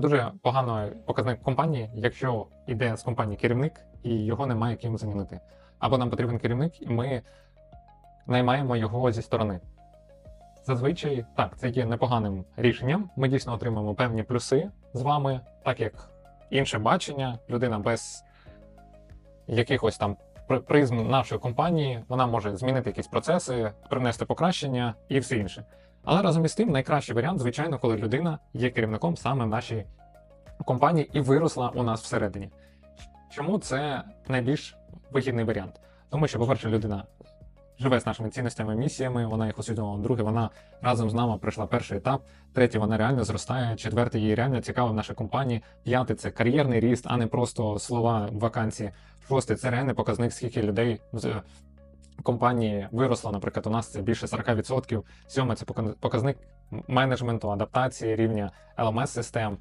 Дуже поганий показник компанії, якщо йде з компанії керівник і його немає ким замінити. Або нам потрібен керівник, і ми наймаємо його зі сторони. Зазвичай так, це є непоганим рішенням. Ми дійсно отримаємо певні плюси з вами, так як інше бачення, людина без якихось там при- призм нашої компанії, вона може змінити якісь процеси, принести покращення і все інше. Але разом із тим, найкращий варіант, звичайно, коли людина є керівником саме в нашій компанії і виросла у нас всередині. Чому це найбільш вигідний варіант? Тому що, по-перше, людина живе з нашими цінностями, місіями, вона їх усвідомила. Друге, вона разом з нами пройшла перший етап. Третє, вона реально зростає. Четверте, їй реально цікаво в нашій компанії. П'яте це кар'єрний ріст, а не просто слова вакансії. Шосте це реальний показник, скільки людей з компанії виросло. Наприклад, у нас це більше 40%. Сьоме це пока- показник менеджменту, адаптації рівня LMS-систем.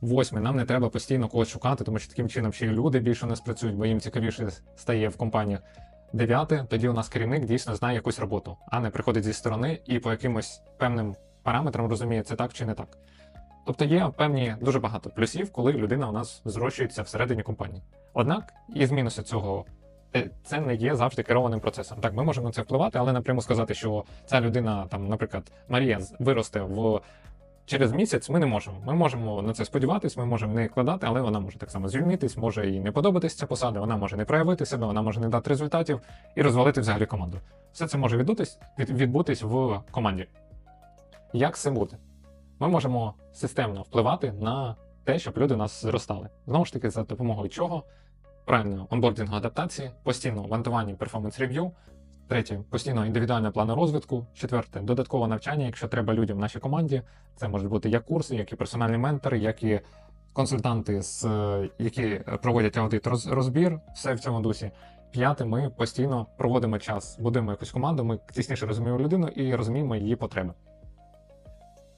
Восьме, нам не треба постійно когось шукати, тому що таким чином ще й люди більше не спрацюють, бо їм цікавіше стає в компаніях. Дев'яте, тоді у нас керівник дійсно знає якусь роботу, а не приходить зі сторони і по якимось певним параметрам розуміє, це так чи не так. Тобто є певні дуже багато плюсів, коли людина у нас зрощується всередині компанії. Однак, із мінусу цього, е, це не є завжди керованим процесом. Так, ми можемо на це впливати, але напряму сказати, що ця людина, там, наприклад, Марія виросте в через місяць, ми не можемо. Ми можемо на це сподіватись, ми можемо не кладати, але вона може так само звільнитись, може і не подобатись ця посада, вона може не проявити себе, вона може не дати результатів і розвалити взагалі команду. Все це може відбутись, відбутись в команді. Як це буде? Ми можемо системно впливати на те, щоб люди нас зростали. Знову ж таки, за допомогою чого? Правильно, онбордингу адаптації, постійно вантування перформанс рев'ю. Третє постійно індивідуальне плани розвитку. Четверте додаткове навчання, якщо треба людям в нашій команді. Це можуть бути як курси, як і персональні ментори, як і консультанти, з, е, які проводять аудит розбір, все в цьому дусі. П'яте, ми постійно проводимо час, будуємо якусь команду, ми тісніше розуміємо людину і розуміємо її потреби.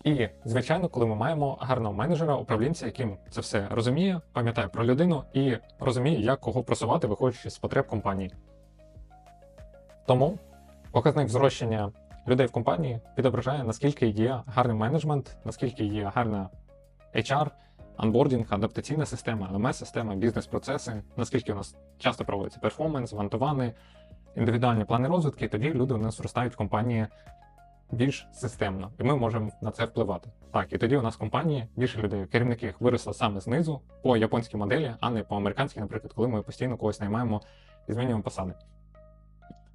І, звичайно, коли ми маємо гарного менеджера, управлінця, яким це все розуміє, пам'ятає про людину і розуміє, як кого просувати, виходячи з потреб компанії. Тому показник зрощення людей в компанії відображає, наскільки є гарний менеджмент, наскільки є гарна HR, анбордінг, адаптаційна система, LMS-система, бізнес-процеси, наскільки у нас часто проводиться перформанс, вантувани, індивідуальні плани розвитку, і тоді люди у нас зростають в компанії більш системно, і ми можемо на це впливати. Так, і тоді у нас компанії більше людей, керівники виросли саме знизу по японській моделі, а не по американській, наприклад, коли ми постійно когось наймаємо і змінюємо посади.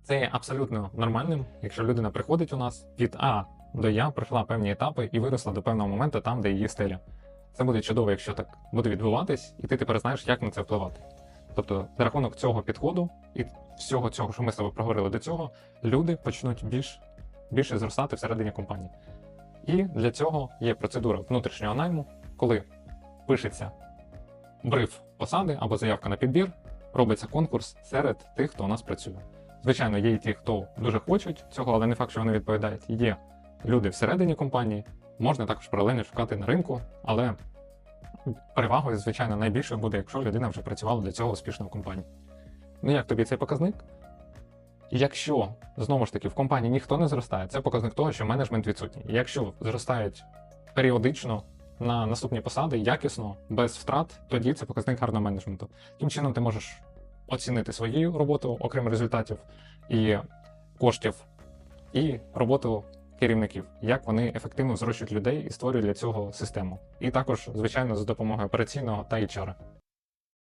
Це є абсолютно нормальним, якщо людина приходить у нас від А до Я, пройшла певні етапи і виросла до певного моменту там, де її стеля. Це буде чудово, якщо так буде відбуватись, і ти тепер знаєш, як на це впливати. Тобто, за рахунок цього підходу і всього цього, що ми з тобою проговорили до цього, люди почнуть більш, більше зростати всередині компанії. І для цього є процедура внутрішнього найму, коли пишеться бриф посади або заявка на підбір, робиться конкурс серед тих, хто у нас працює. Звичайно, є і ті, хто дуже хочуть цього, але не факт, що вони відповідають. Є люди всередині компанії, можна також паралельно шукати на ринку, але перевагою, звичайно, найбільшою буде, якщо людина вже працювала до цього успішно в компанії. Ну як тобі цей показник? Якщо знову ж таки в компанії ніхто не зростає, це показник того, що менеджмент відсутній. Якщо зростають періодично на наступні посади, якісно, без втрат, тоді це показник гарного менеджменту. Таким чином, ти можеш оцінити свою роботу, окрім результатів і коштів, і роботу керівників, як вони ефективно зрощують людей і створюють для цього систему. І також, звичайно, за допомогою операційного та HR.